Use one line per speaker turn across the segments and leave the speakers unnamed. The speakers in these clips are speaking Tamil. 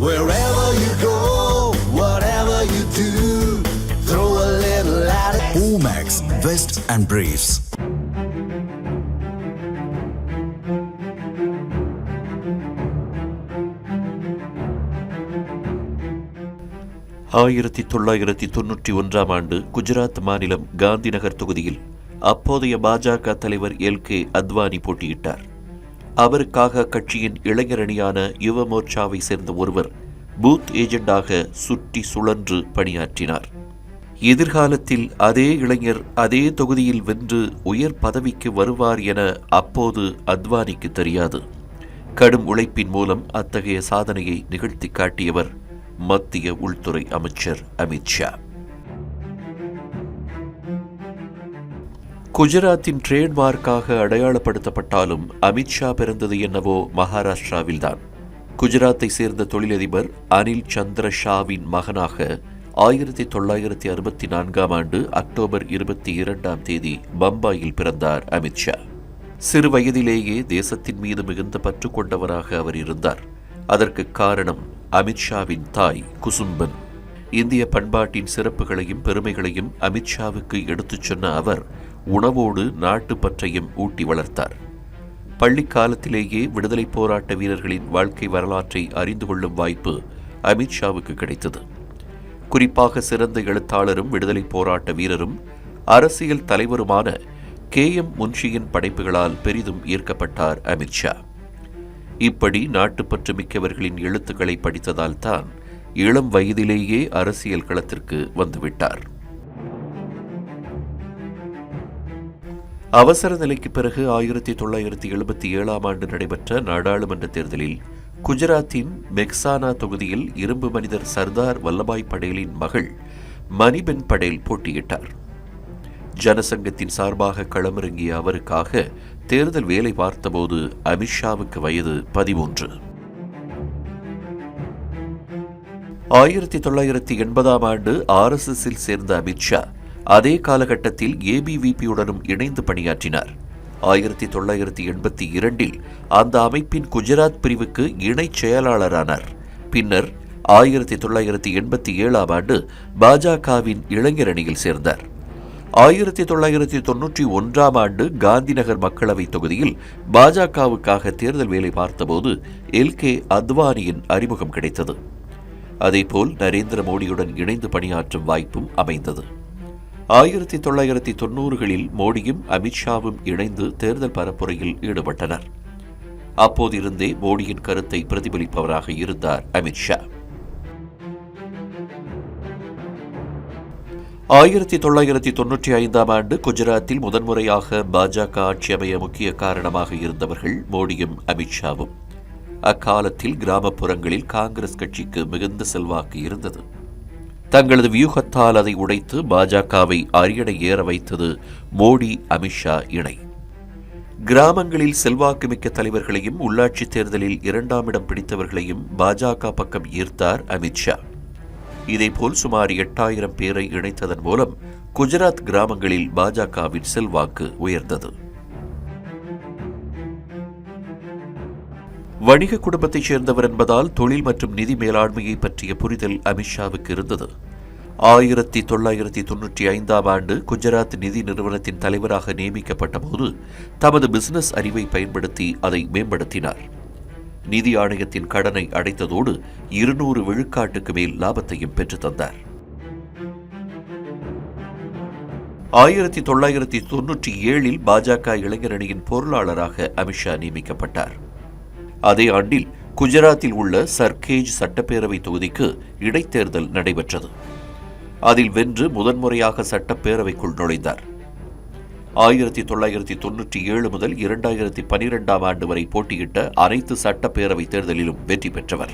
Wherever you go, whatever you do, throw a little at it.
Omax, Vest and Briefs.
ஆயிரத்தி தொள்ளாயிரத்தி தொன்னூற்றி ஒன்றாம் ஆண்டு குஜராத் மாநிலம் காந்தி நகர் தொகுதியில் அப்போதைய பாஜக தலைவர் எல் கே அத்வானி போட்டியிட்டார் அவருக்காக கட்சியின் இளைஞரணியான யுவ மோர்ச்சாவை சேர்ந்த ஒருவர் பூத் ஏஜெண்டாக சுற்றி சுழன்று பணியாற்றினார். எதிர்காலத்தில் அதே இளைஞர் அதே தொகுதியில் வென்று உயர் பதவிக்கு வருவார் என அப்போது அத்வானிக்கு தெரியாது. கடும் உழைப்பின் மூலம் அத்தகைய சாதனையை நிகழ்த்தி காட்டியவர் மத்திய உள்துறை அமைச்சர் அமித்ஷா குஜராத்தின் ட்ரேட்மார்க்காக அடையாளப்படுத்தப்பட்டாலும் அமித்ஷா பிறந்தது என்னவோ மகாராஷ்டிராவில்தான். குஜராத்தை சேர்ந்த தொழிலதிபர் அனில் சந்திர ஷாவின் மகனாக ஆயிரத்தி தொள்ளாயிரத்தி அறுபத்தி நான்காம் ஆண்டு அக்டோபர் இருபத்தி இரண்டாம் தேதி பம்பாயில் பிறந்தார் அமித்ஷா சிறு வயதிலேயே தேசத்தின் மீது மிகுந்த பற்று கொண்டவராக அவர் இருந்தார். அதற்கு காரணம் அமித்ஷாவின் தாய் குசும்பன். இந்திய பண்பாட்டின் சிறப்புகளையும் பெருமைகளையும் அமித்ஷாவுக்கு எடுத்துச் சொன்ன அவர் உணவோடு நாட்டுப்பற்றையும் ஊட்டி வளர்த்தார். பள்ளி காலத்திலேயே விடுதலை போராட்ட வீரர்களின் வாழ்க்கை வரலாற்றை அறிந்து கொள்ளும் வாய்ப்பு அமித்ஷாவுக்கு கிடைத்தது. குறிப்பாக சிறந்த எழுத்தாளரும் விடுதலை போராட்ட வீரரும் அரசியல் தலைவருமான கே எம் முன்ஷியின் படைப்புகளால் பெரிதும் ஈர்க்கப்பட்டார் அமித்ஷா இப்படி நாட்டுப்பற்று மிக்கவர்களின் எழுத்துக்களை படித்ததால் தான் இளம் வயதிலேயே அரசியல் களத்திற்கு வந்துவிட்டார். அவசர நிலைக்கு பிறகு ஆயிரத்தி தொள்ளாயிரத்தி எழுபத்தி ஏழாம் ஆண்டு நடைபெற்ற நாடாளுமன்ற தேர்தலில் குஜராத்தின் மெக்சானா தொகுதியில் இரும்பு மனிதர் சர்தார் வல்லபாய் படேலின் மகள் மணிபென் படேல் போட்டியிட்டார். ஜனசங்கத்தின் சார்பாக களமிறங்கிய அவருக்காக தேர்தல் வேலை பார்த்தபோது அமித்ஷாவுக்கு வயது பதிமூன்று. ஆயிரத்தி தொள்ளாயிரத்தி எண்பதாம் ஆண்டு ஆர்எஸ்எஸ்ஸில் சேர்ந்த அமித்ஷா அதே காலகட்டத்தில் ஏபிவிபியுடனும் இணைந்து பணியாற்றினார். ஆயிரத்தி தொள்ளாயிரத்தி எண்பத்தி இரண்டில் அந்த அமைப்பின் குஜராத் பிரிவுக்கு இணைச் செயலாளரானார். பின்னர் ஆயிரத்தி தொள்ளாயிரத்தி எண்பத்தி ஏழாம் ஆண்டு பாஜகவின் இளைஞரணியில் சேர்ந்தார். ஆயிரத்தி தொள்ளாயிரத்தி தொன்னூற்றி ஒன்றாம் ஆண்டு காந்திநகர் மக்களவை தொகுதியில் பாஜகவுக்காக தேர்தல் வேலை பார்த்தபோது எல் கே அத்வானியின் அறிமுகம் கிடைத்தது. அதேபோல் நரேந்திர மோடியுடன் இணைந்து பணியாற்றும் வாய்ப்பும் அமைந்தது. ஆயிரத்தி தொள்ளாயிரத்தி தொன்னூறுகளில் மோடியும் அமித்ஷாவும் இணைந்து தேர்தல் பரப்புரையில் ஈடுபட்டனர். அப்போதிருந்தே மோடியின் கருத்தை பிரதிபலிப்பவராக இருந்தார் அமித்ஷா ஆயிரத்தி தொள்ளாயிரத்தி தொன்னூற்றி ஐந்தாம் ஆண்டு குஜராத்தில் முதன்முறையாக பாஜக ஆட்சி அமைய முக்கிய காரணமாக இருந்தவர்கள் மோடியும் அமித்ஷாவும் அக்காலத்தில் கிராமப்புறங்களில் காங்கிரஸ் கட்சிக்கு மிகுந்த செல்வாக்கு இருந்தது. தங்களது வியூகத்தால் அதை உடைத்து பாஜகவை அரியணை ஏற வைத்தது மோடி அமித்ஷா இணை. கிராமங்களில் செல்வாக்குமிக்க தலைவர்களையும் உள்ளாட்சி தேர்தலில் இரண்டாம் இடம் பிடித்தவர்களையும் பாஜக பக்கம் ஈர்த்தார் அமித்ஷா இதேபோல் சுமார் எட்டாயிரம் பேரை இணைத்ததன் மூலம் குஜராத் கிராமங்களில் பாஜகவின் செல்வாக்கு உயர்ந்தது. வணிக குடும்பத்தைச் சேர்ந்தவர் என்பதால் தொழில் மற்றும் நிதி மேலாண்மையை பற்றிய புரிதல் அமித்ஷாவுக்கு இருந்தது. ஆயிரத்தி தொள்ளாயிரத்தி தொன்னூற்றி ஐந்தாம் ஆண்டு குஜராத் நிதி நிறுவனத்தின் தலைவராக நியமிக்கப்பட்ட போது தமது பிசினஸ் அறிவை பயன்படுத்தி அதை மேம்படுத்தினார். நிதி ஆணையத்தின் கடனை அடைத்ததோடு இருநூறு விழுக்காட்டுக்கு மேல் லாபத்தையும் பெற்றுத் தந்தார். ஆயிரத்தி தொள்ளாயிரத்தி தொன்னூற்றி ஏழில் பாஜக இளைஞரணியின் பொருளாளராக அமித்ஷா நியமிக்கப்பட்டார். அதே ஆண்டில் குஜராத்தில் உள்ள சர்கேஜ் சட்டப்பேரவை தொகுதிக்கு இடைத்தேர்தல் நடைபெற்றது. அதில் வென்று முதன்முறையாக சட்டப்பேரவைக்குள் நுழைந்தார். ஆயிரத்தி தொள்ளாயிரத்தி தொன்னூற்றி ஏழு முதல் இரண்டாயிரத்தி பனிரெண்டாம் ஆண்டு வரை போட்டியிட்ட அனைத்து சட்டப்பேரவை தேர்தலிலும் வெற்றி பெற்றவர்.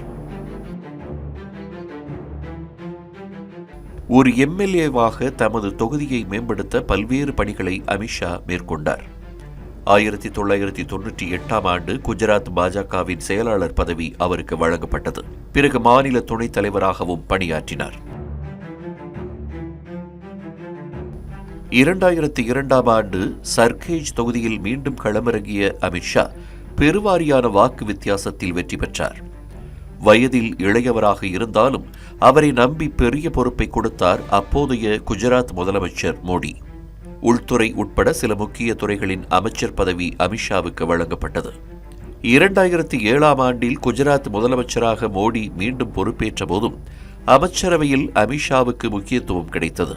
ஒரு எம்எல்ஏவாக தமது தொகுதியை மேம்படுத்த பல்வேறு பணிகளை அமித்ஷா மேற்கொண்டார். ஆயிரத்தி தொள்ளாயிரத்தி தொன்னூற்றி எட்டாம் ஆண்டு குஜராத் பாஜகவின் செயலாளர் பதவி அவருக்கு வழங்கப்பட்டது. பிறகு மாநில துணைத் தலைவராகவும் பணியாற்றினார். இரண்டாயிரத்தி இரண்டாம் ஆண்டு சர்கேஜ் தொகுதியில் மீண்டும் களமிறங்கிய அமித்ஷா பெருவாரியான வாக்கு வித்தியாசத்தில் வெற்றி பெற்றார். வயதில் இளையவராக இருந்தாலும் அவரை நம்பி பெரிய பொறுப்பை கொடுத்தார் அப்போதைய குஜராத் முதலமைச்சர் மோடி. உள்துறை உட்பட சில முக்கிய துறைகளின் அமைச்சர் பதவி அமித்ஷாவுக்கு வழங்கப்பட்டது. இரண்டாயிரத்தி ஏழாம் ஆண்டில் குஜராத் முதலமைச்சராக மோடி மீண்டும் பொறுப்பேற்ற போதும் அமைச்சரவையில் அமித்ஷாவுக்கு முக்கியத்துவம் கிடைத்தது.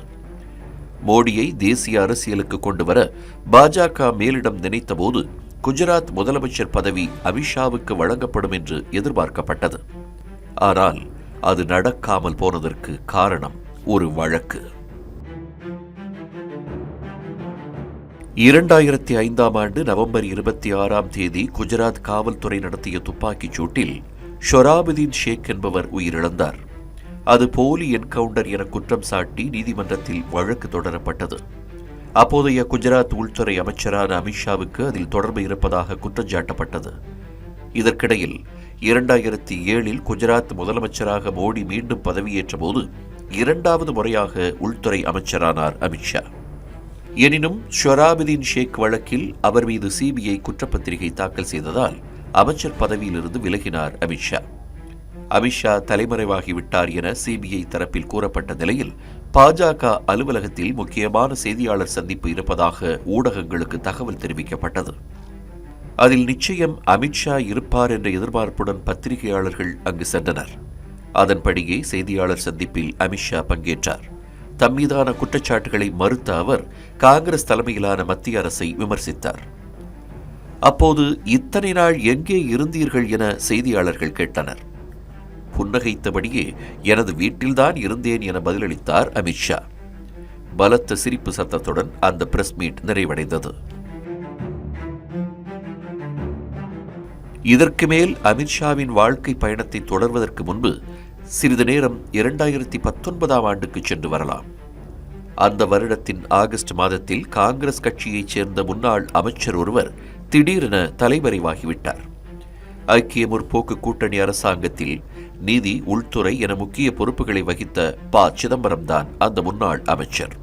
மோடியை தேசிய அரசியலுக்கு கொண்டு வர பாஜக மேலிடம் நினைத்தபோது குஜராத் முதலமைச்சர் பதவி அமித்ஷாவுக்கு வழங்கப்படும் என்று எதிர்பார்க்கப்பட்டது. ஆனால் அது நடக்காமல் போனதற்கு காரணம் ஒரு வழக்கு. இரண்டாயிரத்தி ஐந்தாம் ஆண்டு நவம்பர் இருபத்தி ஆறாம் தேதி குஜராத் காவல்துறை நடத்திய துப்பாக்கிச் சூட்டில் ஷொராபுதீன் ஷேக் என்பவர் உயிரிழந்தார். அது போலி என்கவுண்டர் என குற்றம் சாட்டி நீதிமன்றத்தில் வழக்கு தொடரப்பட்டது. அப்போதைய குஜராத் உள்துறை அமைச்சரான அமித்ஷாவுக்கு அதில் தொடர்பு இருப்பதாக குற்றஞ்சாட்டப்பட்டது இதற்கிடையில் இரண்டாயிரத்தி ஏழில் குஜராத் முதலமைச்சராக மோடி மீண்டும் பதவியேற்ற போது இரண்டாவது முறையாக உள்துறை அமைச்சரானார் அமித்ஷா எனினும் ஷொராபுதீன் ஷேக் வழக்கில் அவர் மீது சிபிஐ குற்றப்பத்திரிகை தாக்கல் செய்ததால் அமைச்சர் பதவியிலிருந்து விலகினார் அமித்ஷா அமித்ஷா தலைமறைவாகிவிட்டார் என சிபிஐ தரப்பில் கூறப்பட்ட நிலையில் பாஜக அலுவலகத்தில் முக்கியமான செய்தியாளர் சந்திப்பு இருப்பதாக ஊடகங்களுக்கு தகவல் தெரிவிக்கப்பட்டது. அதில் நிச்சயம் அமித்ஷா இருப்பார் என்ற எதிர்பார்ப்புடன் பத்திரிகையாளர்கள் அங்கு சென்றனர். அதன்படியே செய்தியாளர் சந்திப்பில் அமித்ஷா பங்கேற்றார். தம் மீதான குற்றச்சாட்டுகளை மறுத்த அவர் காங்கிரஸ் தலைமையிலான மத்திய அரசை விமர்சித்தார். அப்போது இத்தனை நாள் எங்கே இருந்தீர்கள் என செய்தியாளர்கள் கேட்டனர். புன்னகைத்தபடியே எனது வீட்டில்தான் இருந்தேன் என பதிலளித்தார் அமித்ஷா பலத்த சிரிப்பு சத்தத்துடன் அந்த பிரஸ் மீட் நிறைவடைந்தது. இதற்கு மேல் அமித்ஷாவின் வாழ்க்கை பயணத்தை தொடர்வதற்கு முன்பு சிறிது நேரம் இரண்டாயிரத்தி பத்தொன்பதாம் ஆண்டுக்கு சென்று வரலாம். அந்த வருடத்தின் ஆகஸ்ட் மாதத்தில் காங்கிரஸ் கட்சியைச் சேர்ந்த முன்னாள் அமைச்சர் ஒருவர் திடீரென தலைமறைவாகிவிட்டார். ஐக்கிய முற்போக்கு கூட்டணி அரசாங்கத்தில் நீதி உள்துறை என முக்கிய பொறுப்புகளை வகித்த ப. சிதம்பரம் தான் அந்த முன்னாள் அமைச்சர்.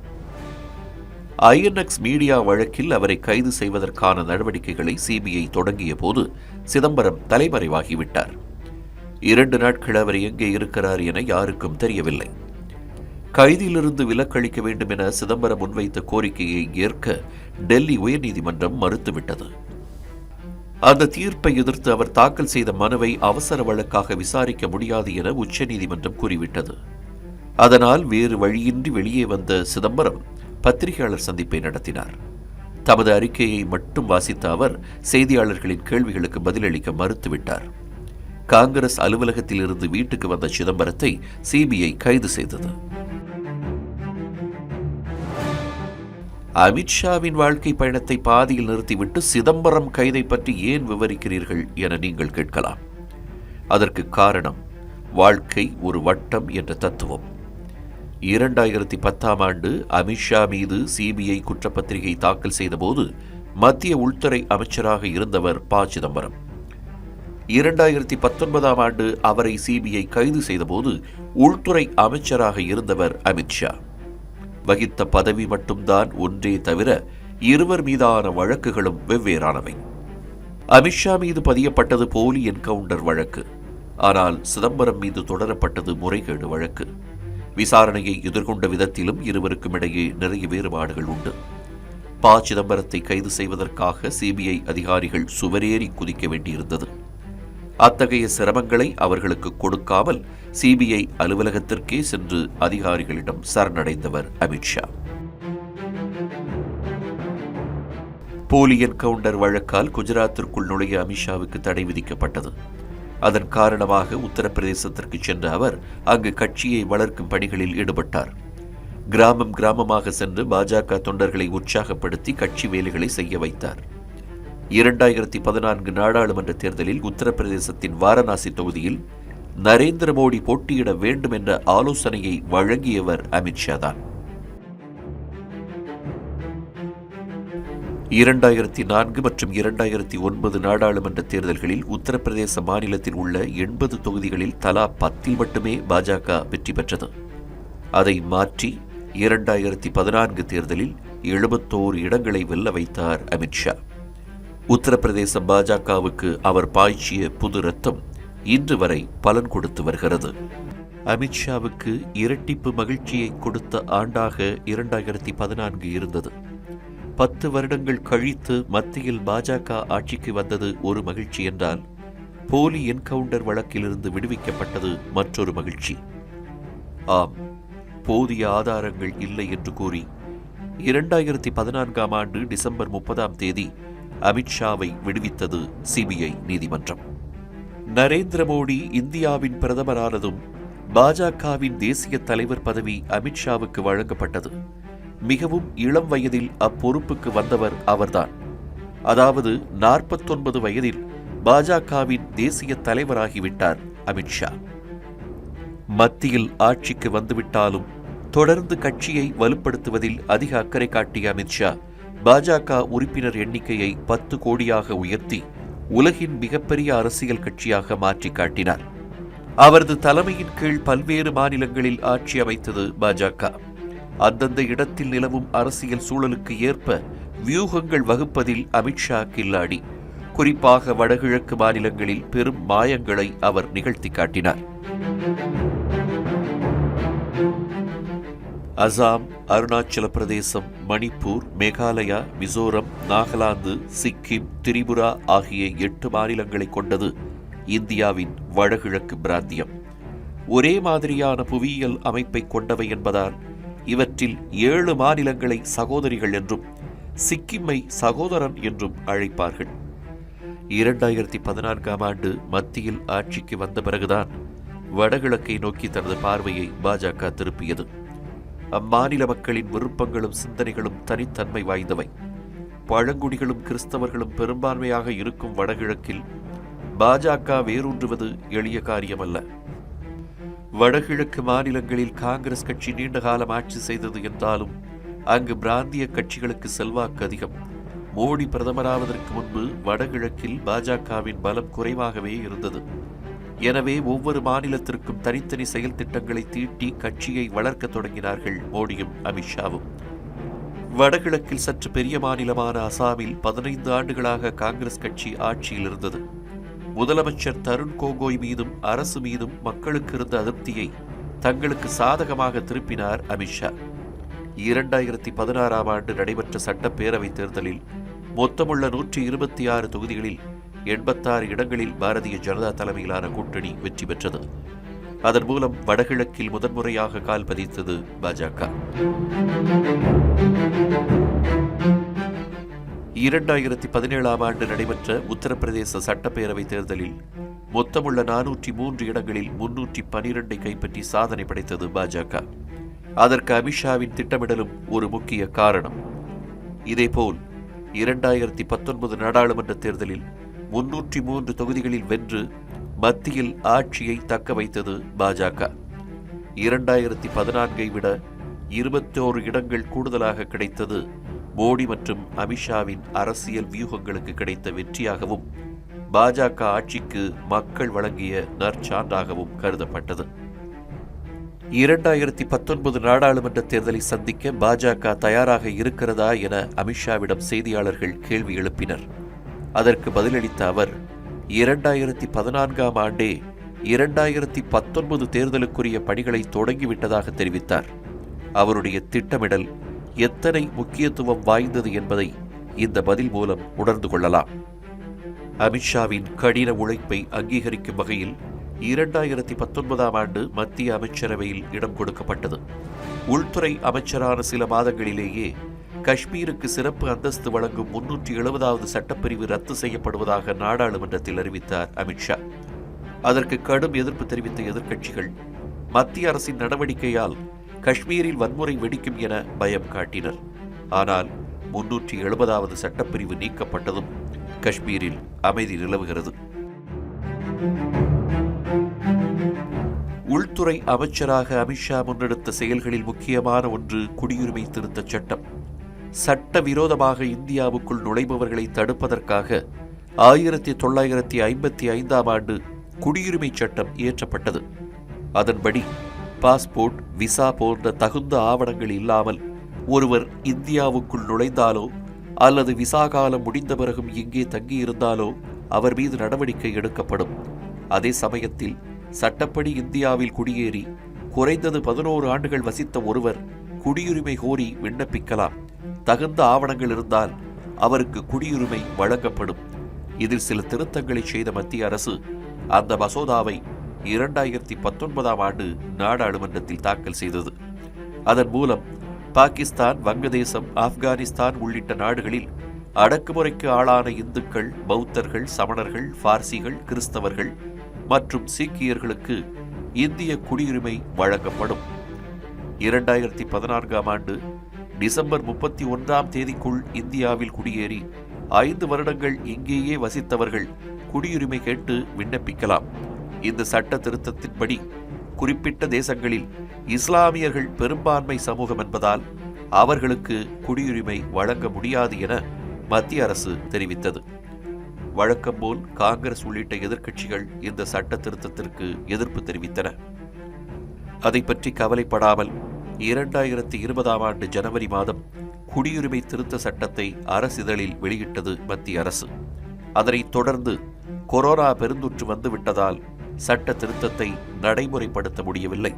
ஐஎன்எக்ஸ் மீடியா வழக்கில் அவரை கைது செய்வதற்கான நடவடிக்கைகளை சிபிஐ தொடங்கிய போது சிதம்பரம் தலைமறைவாகிவிட்டார். இரண்டு நாட்கள் அவர் எங்கே இருக்கிறார் என யாருக்கும் தெரியவில்லை. கைதியிலிருந்து விலக்களிக்க வேண்டும் என சிதம்பரம் முன்வைத்த கோரிக்கையை ஏற்க டெல்லி உயர்நீதிமன்றம் மறுத்துவிட்டது. அந்த தீர்ப்பை எதிர்த்து அவர் தாக்கல் செய்த மனுவை அவசர வழக்காக விசாரிக்க முடியாது என உச்சநீதிமன்றம் கூறிவிட்டது. அதனால் வேறு வழியின்றி வெளியே வந்த சிதம்பரம் பத்திரிகையாளர் சந்திப்பை நடத்தினார். தமது அறிக்கையை மட்டும் வாசித்த அவர் செய்தியாளர்களின் கேள்விகளுக்கு பதிலளிக்க மறுத்துவிட்டார். காங்கிரஸ் அலுவலகத்தில் இருந்து வீட்டுக்கு வந்த சிதம்பரத்தை சிபிஐ கைது செய்தது. அமித்ஷாவின் வாழ்க்கை பயணத்தை பாதியில் நிறுத்திவிட்டு சிதம்பரம் கைதை பற்றி ஏன் விவரிக்கிறீர்கள் என நீங்கள் கேட்கலாம். அதற்கு காரணம் வாழ்க்கை ஒரு வட்டம் என்ற தத்துவம். இரண்டாயிரத்தி பத்தாம் ஆண்டு அமித்ஷா மீது சிபிஐ குற்றப்பத்திரிகை தாக்கல் செய்தபோது மத்திய உள்துறை அமைச்சராக இருந்தவர் ப. சிதம்பரம். இரண்டாயிரத்தி பத்தொன்பதாம் ஆண்டு அவரை சிபிஐ கைது செய்தபோது உள்துறை அமைச்சராக இருந்தவர் அமித்ஷா வகித்த பதவி மட்டும்தான் ஒன்றே தவிர இருவர் மீதான வழக்குகளும் வெவ்வேறானவை. அமித்ஷா மீது பதியப்பட்டது போலி என்கவுண்டர் வழக்கு. ஆனால் சிதம்பரம் மீது தொடரப்பட்டது முறைகேடு வழக்கு. விசாரணையை எதிர்கொண்ட விதத்திலும் இருவருக்கும் இடையே நிறைய வேறுபாடுகள் உண்டு. ப. சிதம்பரத்தை கைது செய்வதற்காக சிபிஐ அதிகாரிகள் சுவரேறி குதிக்க வேண்டியிருந்தது. அத்தகைய சிரமங்களை அவர்களுக்கு கொடுக்காமல் சிபிஐ அலுவலகத்திற்கே சென்று அதிகாரிகளிடம் சரணடைந்தவர் அமித்ஷா போலி என்கவுண்டர் வழக்கால் குஜராத்திற்குள் நுழைய அமித்ஷாவுக்கு தடை விதிக்கப்பட்டது. அதன் காரணமாக உத்தரப்பிரதேசத்திற்கு சென்ற அவர் அங்கு கட்சியை வளர்க்கும் பணிகளில் ஈடுபட்டார். கிராமம் கிராமமாக சென்று பாஜக தொண்டர்களை உற்சாகப்படுத்தி கட்சி வேலைகளை செய்ய வைத்தார். இரண்டாயிரத்தி பதினான்கு நாடாளுமன்ற தேர்தலில் உத்தரப்பிரதேசத்தின் வாரணாசி தொகுதியில் நரேந்திர மோடி போட்டியிட வேண்டும் என்ற ஆலோசனையை வழங்கியவர் அமித்ஷா தான். இரண்டாயிரத்தி நான்கு மற்றும் இரண்டாயிரத்தி ஒன்பது நாடாளுமன்ற தேர்தல்களில் உத்தரப்பிரதேச மாநிலத்தில் உள்ள எண்பது தொகுதிகளில் தலா பத்தில் மட்டுமே பாஜக வெற்றி பெற்றது. அதை மாற்றி இரண்டாயிரத்தி பதினான்கு தேர்தலில் எழுபத்தோரு இடங்களை வெல்ல வைத்தார் அமித்ஷா உத்தரப்பிரதேச பாஜகவுக்கு அவர் பாய்ச்சிய புது ரத்தம் இன்று வரை பலன் கொடுத்து வருகிறது. அமித்ஷாவுக்கு இரட்டிப்பு மகிழ்ச்சியை கொடுத்த ஆண்டாக இரண்டாயிரத்தி பதினான்கு இருந்தது. பத்து வருடங்கள் கழித்து மத்தியில் பாஜக ஆட்சிக்கு வந்தது ஒரு மகிழ்ச்சி என்றால் போலி என்கவுண்டர் வழக்கிலிருந்து விடுவிக்கப்பட்டது மற்றொரு மகிழ்ச்சி. ஆம் போதிய ஆதாரங்கள் இல்லை என்று கூறி இரண்டாயிரத்தி பதினான்காம் ஆண்டு டிசம்பர் முப்பதாம் தேதி அமித்ஷாவை விடுவித்தது சிபிஐ நீதிமன்றம். நரேந்திர மோடி இந்தியாவின் பிரதமரானதும் பாஜகவின் தேசிய தலைவர் பதவி அமித்ஷாவுக்கு வழங்கப்பட்டது. மிகவும் இளம் வயதில் அப்பொறுப்புக்கு வந்தவர் அவர்தான். அதாவது நாற்பத்தொன்பது வயதில் பாஜகவின் தேசிய தலைவராகிவிட்டார் அமித்ஷா. மத்தியில் ஆட்சிக்கு வந்துவிட்டாலும் தொடர்ந்து கட்சியை வலுப்படுத்துவதில் அதிக அக்கறை காட்டிய அமித்ஷா பாஜக உறுப்பினர் எண்ணிக்கையை பத்து கோடியாக உயர்த்தி உலகின் மிகப்பெரிய அரசியல் கட்சியாக மாற்றி காட்டினார். அவரது தலைமையின் கீழ் பல்வேறு மாநிலங்களில் ஆட்சி அமைத்தது பாஜக. அந்தந்த இடத்தில் நிலவும் அரசியல் சூழலுக்கு ஏற்ப வியூகங்கள் வகுப்பதில் அமித்ஷா கில்லாடி. குறிப்பாக வடகிழக்கு மாநிலங்களில் பெரும் மாயங்களை அவர் நிகழ்த்தி காட்டினார். அசாம் அருணாச்சல பிரதேசம் மணிப்பூர் மேகாலயா மிசோரம் நாகாலாந்து சிக்கிம் திரிபுரா ஆகிய எட்டு மாநிலங்களை கொண்டது இந்தியாவின் வடகிழக்கு பிராந்தியம். ஒரே மாதிரியான புவியியல் அமைப்பை கொண்டவை என்பதால் இவற்றில் ஏழு மாநிலங்களை சகோதரிகள் என்றும் சிக்கிம்மை சகோதரன் என்றும் அழைப்பார்கள். இரண்டாயிரத்தி பதினான்காம் ஆண்டு மத்தியில் ஆட்சிக்கு வந்த பிறகுதான் வடகிழக்கை நோக்கி தனது பார்வையை பாஜக திருப்பியது. அம்மாநில மக்களின் விருப்பங்களும் சிந்தனைகளும் தனித்தன்மை வாய்ந்தவை. பழங்குடிகளும் கிறிஸ்தவர்களும் பெரும்பான்மையாக இருக்கும் வடகிழக்கில் பாஜக வேரூன்றுவது எளிய காரியமல்ல. வடகிழக்கு மாநிலங்களில் காங்கிரஸ் கட்சி நீண்ட காலம் ஆட்சி செய்தது என்றாலும் அங்கு பிராந்திய கட்சிகளுக்கு செல்வாக்கு அதிகம். மோடி பிரதமராவதற்கு முன்பு வடகிழக்கில் பாஜகவின் பலம் குறைவாகவே இருந்தது. எனவே ஒவ்வொரு மாநிலத்திற்கும் தனித்தனி செயல் திட்டங்களை தீட்டி கட்சியை வளர்க்க தொடங்கினார்கள் மோடியும் அமித்ஷாவும். வடகிழக்கில் சற்று பெரிய மாநிலமான அசாமில் பதினைந்து ஆண்டுகளாக காங்கிரஸ் கட்சி ஆட்சியில் இருந்தது. முதலமைச்சர் தருண் கோகோய் மீதும் அரசு மீதும் மக்களுக்கு இருந்த அதிருப்தியை தங்களுக்கு சாதகமாக திருப்பினார் அமித்ஷா. இரண்டாயிரத்தி பதினாறாம் ஆண்டு நடைபெற்ற சட்டப்பேரவைத் தேர்தலில் மொத்தமுள்ள நூற்றி இருபத்தி ஆறு தொகுதிகளில் எண்பத்தாறு இடங்களில் பாரதிய ஜனதா தலைமையிலான கூட்டணி வெற்றி பெற்றது. அதன் மூலம் வடகிழக்கில் முதன்முறையாக கால் பதித்தது பாஜக. இரண்டாயிரத்தி பதினேழாம் ஆண்டு நடைபெற்ற உத்தரப்பிரதேச சட்டப்பேரவை தேர்தலில் மொத்தமுள்ள நானூற்றி மூன்று இடங்களில் முன்னூற்றி பனிரெண்டை கைப்பற்றி சாதனை படைத்தது பாஜக. அதற்கு அமித்ஷாவின் திட்டமிடலும் ஒரு முக்கிய காரணம். இதேபோல் இரண்டாயிரத்தி பத்தொன்பது நாடாளுமன்ற தேர்தலில் முன்னூற்றி மூன்று தொகுதிகளில் வென்று மத்தியில் ஆட்சியை தக்க வைத்தது பாஜக. இரண்டாயிரத்தி பதினான்கை விட இருபத்தோரு இடங்கள் கூடுதலாக கிடைத்தது மோடி மற்றும் அமித்ஷாவின் அரசியல் வியூகங்களுக்கு கிடைத்த வெற்றியாகவும் பாஜக ஆட்சிக்கு மக்கள் வழங்கிய நற்சான்றாகவும் கருதப்பட்டது. இரண்டாயிரத்தி பத்தொன்பது நாடாளுமன்ற தேர்தலை சந்திக்க பாஜக தயாராக இருக்கிறதா என அமித்ஷாவிடம் செய்தியாளர்கள் கேள்வி எழுப்பினர். அதற்கு பதிலளித்த அவர் இரண்டாயிரத்தி பதினான்காம் ஆண்டே இரண்டாயிரத்தி பத்தொன்பது தேர்தலுக்குரிய பணிகளை தொடங்கிவிட்டதாக தெரிவித்தார். அவருடைய திட்டமிடல் எத்தனை முக்கியத்துவம் வாய்ந்தது என்பதை இந்த பதில் மூலம் உணர்ந்து கொள்ளலாம். அமித்ஷாவின் கடின உழைப்பை அங்கீகரிக்கும் வகையில் இரண்டாயிரத்தி பத்தொன்பதாம் ஆண்டு மத்திய அமைச்சரவையில் இடம் கொடுக்கப்பட்டது. உள்துறை அமைச்சரான சில மாதங்களிலேயே காஷ்மீருக்கு சிறப்பு அந்தஸ்து வழங்கும் முன்னூற்றி எழுபதாவது சட்டப்பிரிவு ரத்து செய்யப்படுவதாக நாடாளுமன்றத்தில் அறிவித்தார் அமித்ஷா அதற்கு கடும் எதிர்ப்பு தெரிவித்த எதிர்க்கட்சிகள் மத்திய அரசின் நடவடிக்கையால் காஷ்மீரில் வன்முறை வெடிக்கும் என பயம் காட்டினர். ஆனால் முன்னூற்றி எழுபதாவது சட்டப்பிரிவு நீக்கப்பட்டதும் காஷ்மீரில் அமைதி நிலவுகிறது. உள்துறை அமைச்சராக அமித்ஷா முன்னெடுத்த செயல்களில் முக்கியமான ஒன்று குடியுரிமை திருத்தச் சட்டம். சட்டவிரோதமாக இந்தியாவுக்குள் நுழைபவர்களை தடுப்பதற்காக ஆயிரத்தி தொள்ளாயிரத்தி ஐம்பத்தி ஐந்தாம் ஆண்டு குடியுரிமை சட்டம் இயற்றப்பட்டது. அதன்படி பாஸ்போர்ட் விசா போன்ற தகுந்த ஆவணங்கள் இல்லாமல் ஒருவர் இந்தியாவுக்குள் நுழைந்தாலோ அல்லது விசா காலம் முடிந்த பிறகும் இங்கே தங்கியிருந்தாலோ அவர் மீது நடவடிக்கை எடுக்கப்படும். அதே சமயத்தில் சட்டப்படி இந்தியாவில் குடியேறி குறைந்தது பதினோரு ஆண்டுகள் வசித்த ஒருவர் குடியுரிமை கோரி விண்ணப்பிக்கலாம். தகுந்த ஆவணங்கள் இருந்தால் அவருக்கு குடியுரிமை வழங்கப்படும். இதில் சில திருத்தங்களை செய்த மத்திய அரசு அந்த மசோதாவை இரண்டாயிரத்தி பத்தொன்பதாம் ஆண்டு நாடாளுமன்றத்தில் தாக்கல் செய்தது. அதன் மூலம் பாகிஸ்தான் வங்கதேசம் ஆப்கானிஸ்தான் உள்ளிட்ட நாடுகளில் அடக்குமுறைக்கு ஆளான இந்துக்கள் பௌத்தர்கள் சமணர்கள் பார்சிகள் கிறிஸ்தவர்கள் மற்றும் சீக்கியர்களுக்கு இந்திய குடியுரிமை வழங்கப்படும். இரண்டாயிரத்தி பதினான்காம் ஆண்டு டிசம்பர் முப்பத்தி ஒன்றாம் தேதிக்குள் இந்தியாவில் குடியேறி ஐந்து வருடங்கள் இங்கேயே வசித்தவர்கள் குடியுரிமை கேட்டு விண்ணப்பிக்கலாம். இந்த சட்ட திருத்தத்தின்படி குறிப்பிட்ட தேசங்களில் இஸ்லாமியர்கள் பெரும்பான்மை சமூகம் என்பதால் அவர்களுக்கு குடியுரிமை வழங்க முடியாது என மத்திய அரசு தெரிவித்தது. வழக்கம் போல் காங்கிரஸ் உள்ளிட்ட எதிர்க்கட்சிகள் இந்த சட்ட திருத்தத்திற்கு எதிர்ப்பு தெரிவித்தன. அதை பற்றி கவலைப்படாமல் இரண்டாயிரத்தி இருபதாம் ஆண்டு ஜனவரி மாதம் குடியுரிமை திருத்த சட்டத்தை அரசிதழில் வெளியிட்டது மத்திய அரசு. அதனைத் தொடர்ந்து கொரோனா பெருந்தொற்று வந்துவிட்டதால் சட்ட திருத்தத்தை நடைமுறைப்படுத்த முடியவில்லை.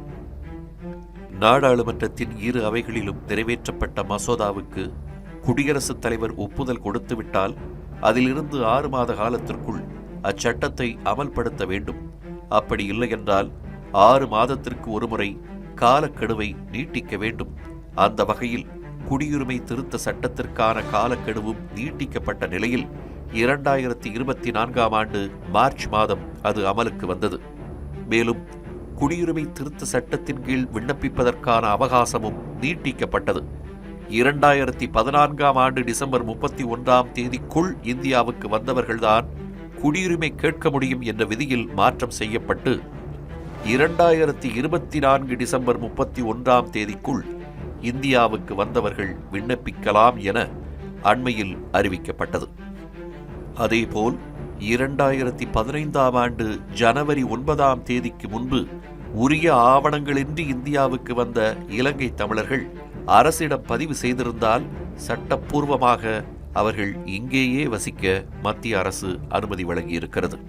நாடாளுமன்றத்தின் இரு அவைகளிலும் நிறைவேற்றப்பட்ட மசோதாவுக்கு குடியரசுத் தலைவர் ஒப்புதல் கொடுத்துவிட்டால் அதிலிருந்து ஆறு மாத காலத்திற்குள் அச்சட்டத்தை அமல்படுத்த வேண்டும். அப்படி இல்லை என்றால் ஆறு மாதத்திற்கு ஒருமுறை காலக்கெடுவை நீட்டிக்க வேண்டும். அந்த வகையில் குடியுரிமை திருத்த சட்டத்திற்கான காலக்கெடுவும் நீட்டிக்கப்பட்ட நிலையில் இரண்டாயிரத்தி இருபத்தி நான்காம் ஆண்டு மார்ச் மாதம் அது அமலுக்கு வந்தது. மேலும் குடியுரிமை திருத்த சட்டத்தின் கீழ் விண்ணப்பிப்பதற்கான அவகாசமும் நீட்டிக்கப்பட்டது. இரண்டாயிரத்தி பதினான்காம் ஆண்டு டிசம்பர் முப்பத்தி ஒன்றாம் தேதிக்குள் இந்தியாவுக்கு வந்தவர்கள்தான் குடியுரிமை கேட்க முடியும் என்ற விதியில் மாற்றம் செய்யப்பட்டு இரண்டாயிரத்தி இருபத்தி நான்கு டிசம்பர் முப்பத்தி ஒன்றாம் தேதிக்குள் இந்தியாவுக்கு வந்தவர்கள் விண்ணப்பிக்கலாம் என அண்மையில் அறிவிக்கப்பட்டது. அதேபோல் இரண்டாயிரத்தி பதினைந்தாம் ஆண்டு ஜனவரி ஒன்பதாம் தேதிக்கு முன்பு உரிய ஆவணங்களின்றி இந்தியாவுக்கு வந்த இலங்கை தமிழர்கள் அரசிடம் பதிவு செய்திருந்தால் சட்டப்பூர்வமாக அவர்கள் இங்கேயே வசிக்க மத்திய அரசு அனுமதி வழங்கியிருக்கிறது.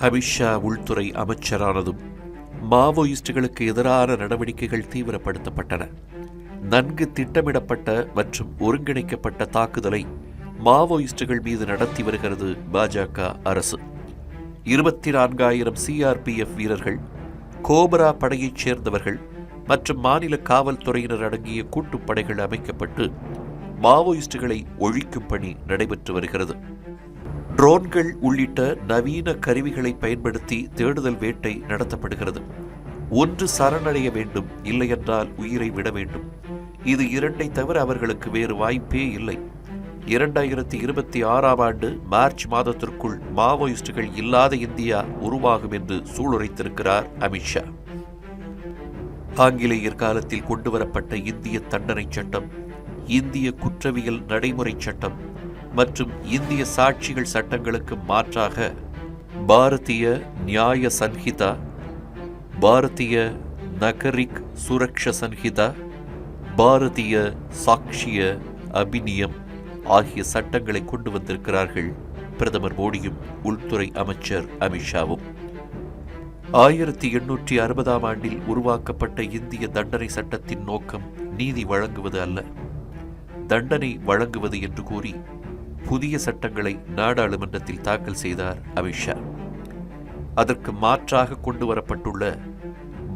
அமித்ஷா உள்துறை அமைச்சரானதும் மாவோயிஸ்டுகளுக்கு எதிரான நடவடிக்கைகள் தீவிரப்படுத்தப்பட்டன. நன்கு திட்டமிடப்பட்ட மற்றும் ஒருங்கிணைக்கப்பட்ட தாக்குதலை மாவோயிஸ்டுகள் மீது நடத்தி வருகிறது பாஜக அரசு. இருபத்தி நான்காயிரம் சிஆர்பிஎஃப் வீரர்கள் கோபரா படையைச் சேர்ந்தவர்கள் மற்றும் மாநில காவல்துறையினர் அடங்கிய கூட்டுப்படைகள் அமைக்கப்பட்டு மாவோயிஸ்டுகளை ஒழிக்கும் பணி நடைபெற்று வருகிறது. ட்ரோன்கள் உள்ளிட்ட நவீன கருவிகளை பயன்படுத்தி தேடுதல் வேட்டை நடத்தப்படுகிறது. ஒன்று சரணடைய வேண்டும் இல்லையென்றால் உயிரை விட வேண்டும். இது இரண்டை தவிர அவர்களுக்கு வேறு வாய்ப்பே இல்லை. இரண்டாயிரத்தி இருபத்தி ஆறாம் ஆண்டு மார்ச் மாதத்திற்குள் மாவோயிஸ்டுகள் இல்லாத இந்தியா உருவாகும் என்று சூளுரைத்திருக்கிறார் அமித்ஷா ஆங்கிலேயர் காலத்தில் கொண்டுவரப்பட்ட இந்திய தண்டனை சட்டம் இந்திய குற்றவியல் நடைமுறை சட்டம் மற்றும் இந்திய சாட்சிகள் சட்டங்களுக்கு மாற்றாக பாரதிய நியாய சன்ஹிதா பாரதிய நகரிக் சுரக்ஷ சன்ஹிதா பாரதிய சாட்சிய அபிநியம் ஆகிய சட்டங்களை கொண்டு வந்திருக்கிறார்கள் பிரதமர் மோடியும் உள்துறை அமைச்சர் அமித்ஷாவும் ஆயிரத்தி எண்ணூற்றி அறுபதாம் ஆண்டில் உருவாக்கப்பட்ட இந்திய தண்டனை சட்டத்தின் நோக்கம் நீதி வழங்குவது அல்ல தண்டனை வழங்குவது என்று கூறி புதிய சட்டங்களை நாடாளுமன்றத்தில் தாக்கல் செய்தார் அமித்ஷா அதற்கு மாற்றாக கொண்டு வரப்பட்டுள்ள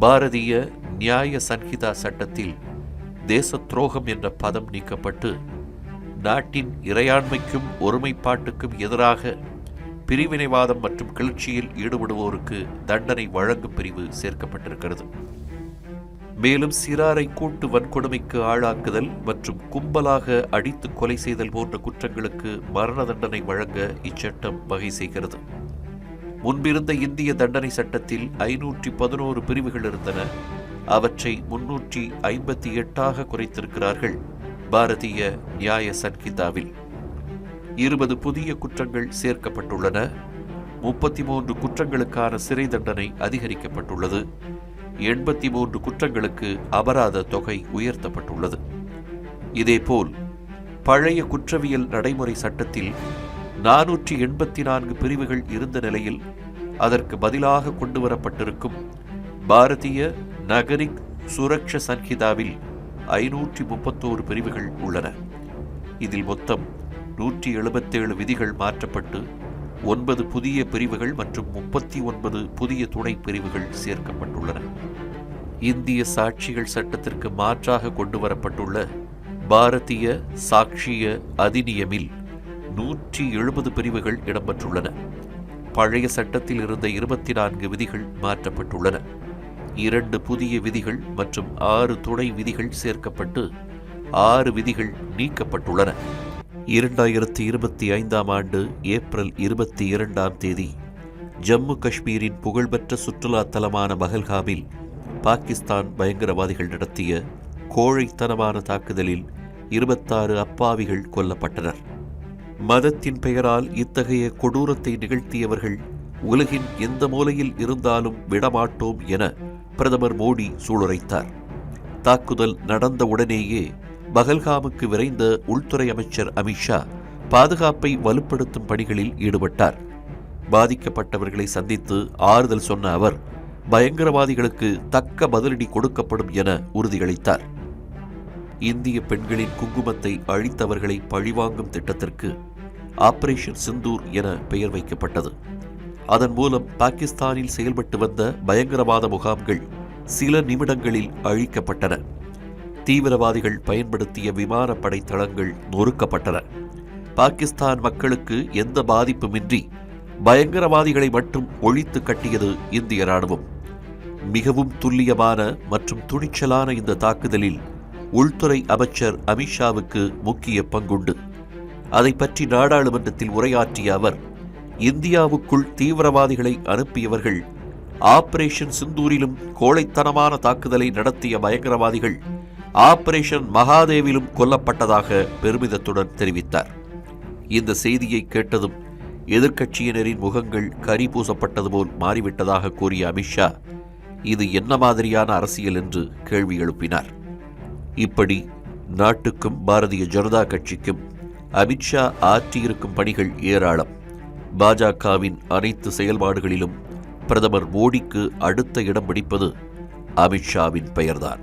பாரதிய நியாய சன்ஹிதா சட்டத்தில் தேச துரோகம் என்ற பதம் நீக்கப்பட்டு நாட்டின் இறையாண்மைக்கும் ஒருமைப்பாட்டுக்கும் எதிராக பிரிவினைவாதம் மற்றும் கிளர்ச்சியில் ஈடுபடுவோருக்கு தண்டனை வழங்கும் பிரிவு சேர்க்கப்பட்டிருக்கிறது. மேலும் சிறாரை கூட்டு வன்கொடுமைக்கு ஆளாக்குதல் மற்றும் கும்பலாக அடித்து கொலை செய்தல் போன்ற குற்றங்களுக்கு மரண தண்டனை வழங்க இச்சட்டம் வகை செய்கிறது. முன்பிருந்த இந்திய தண்டனை சட்டத்தில் ஐநூற்றி பதினோரு பிரிவுகள் இருந்தன. அவற்றை முன்னூற்றி ஐம்பத்தி எட்டாக குறைத்திருக்கிறார்கள் பாரதிய நியாய சன்ஹிதாவில் இருபது புதிய குற்றங்கள் சேர்க்கப்பட்டுள்ளன. முப்பத்தி மூன்று குற்றங்களுக்கான சிறை தண்டனை அதிகரிக்கப்பட்டுள்ளது. எண்பத்தி மூன்று குற்றங்களுக்கு அபராத தொகை உயர்த்தப்பட்டுள்ளது. இதேபோல் பழைய குற்றவியல் நடைமுறை சட்டத்தில் நானூற்றி எண்பத்தி நான்கு பிரிவுகள் இருந்த நிலையில் அதற்கு பதிலாக கொண்டு வரப்பட்டிருக்கும் பாரதிய நகரிக் சுரக்ஷ சன்ஹிதாவில் ஐநூற்றி முப்பத்தோரு பிரிவுகள் உள்ளன. இதில் மொத்தம் நூற்றி எழுபத்தேழு விதிகள் மாற்றப்பட்டு ஒன்பது புதிய பிரிவுகள் மற்றும் முப்பத்தி ஒன்பது புதிய துணை பிரிவுகள் சேர்க்கப்பட்டுள்ளன. இந்திய சாட்சிகள் சட்டத்திற்கு மாற்றாக கொண்டு வரப்பட்டுள்ள பாரதிய சாட்சிய அதிநியமில் நூற்றி எழுபது பிரிவுகள் இடம்பெற்றுள்ளன. பழைய சட்டத்தில் இருந்த இருபத்தி நான்கு விதிகள் மாற்றப்பட்டுள்ளன. இரண்டு புதிய விதிகள் மற்றும் ஆறு துணை விதிகள் சேர்க்கப்பட்டு ஆறு விதிகள் நீக்கப்பட்டுள்ளன. இரண்டாயிரத்தி இருபத்தி ஐந்தாம் ஆண்டு ஏப்ரல் இருபத்தி இரண்டாம் தேதி ஜம்மு காஷ்மீரின் புகழ்பெற்ற சுற்றுலா தலமான பஹல்காமில் பாகிஸ்தான் பயங்கரவாதிகள் நடத்திய கோழைத்தனமான தாக்குதலில் இருபத்தாறு அப்பாவிகள் கொல்லப்பட்டனர். மதத்தின் பெயரால் இத்தகைய கொடூரத்தை நிகழ்த்தியவர்கள் உலகின் எந்த மூலையில் இருந்தாலும் விடமாட்டோம் என பிரதமர் மோடி சூளுரைத்தார். தாக்குதல் நடந்த உடனேயே பகல்காமுக்கு விரைந்த உள்துறை அமைச்சர் அமித்ஷா பாதுகாப்பை வலுப்படுத்தும் பணிகளில் ஈடுபட்டார். பாதிக்கப்பட்டவர்களை சந்தித்து ஆறுதல் சொன்ன அவர் பயங்கரவாதிகளுக்கு தக்க பதிலடி கொடுக்கப்படும் என உறுதியளித்தார். இந்திய பெண்களின் குங்குமத்தை அழித்தவர்களை பழிவாங்கும் திட்டத்திற்கு ஆபரேஷன் சிந்தூர் என பெயர் வைக்கப்பட்டது. அதன் மூலம் பாகிஸ்தானில் செயல்பட்டு வந்த பயங்கரவாத முகாம்கள் சில நிமிடங்களில் அழிக்கப்பட்டன. தீவிரவாதிகள் பயன்படுத்திய விமானப்படை தளங்கள் நொறுக்கப்பட்டன. பாகிஸ்தான் மக்களுக்கு எந்த பாதிப்புமின்றி பயங்கரவாதிகளை மட்டும் ஒழித்து கட்டியது இந்திய ராணுவம். மிகவும் துல்லியமான மற்றும் துணிச்சலான இந்த தாக்குதலில் உள்துறை அமைச்சர் அமித்ஷாவுக்கு முக்கிய பங்குண்டு. அதை பற்றி நாடாளுமன்றத்தில் உரையாற்றிய அவர் இந்தியாவுக்குள் தீவிரவாதிகளை அனுப்பியவர்கள் ஆபரேஷன் சிந்தூரிலும் கோழைத்தனமான தாக்குதலை நடத்திய பயங்கரவாதிகள் ஆபரேஷன் மகாதேவிலும் கொல்லப்பட்டதாக பெருமிதத்துடன் தெரிவித்தார். இந்த செய்தியை கேட்டதும் எதிர்க்கட்சியினரின் முகங்கள் கரி பூசப்பட்டது போல் மாறிவிட்டதாக கூறிய அமித்ஷா இது என்ன மாதிரியான அரசியல் என்று கேள்வி எழுப்பினார். இப்படி நாட்டுக்கும் பாரதிய ஜனதா கட்சிக்கும் அமித்ஷா ஆற்றியிருக்கும் பணிகள் ஏராளம். பாஜகவின் அனைத்து செயல்பாடுகளிலும் பிரதமர் மோடிக்கு அடுத்த இடம் பிடிப்பது அமித்ஷாவின் பெயர்தான்.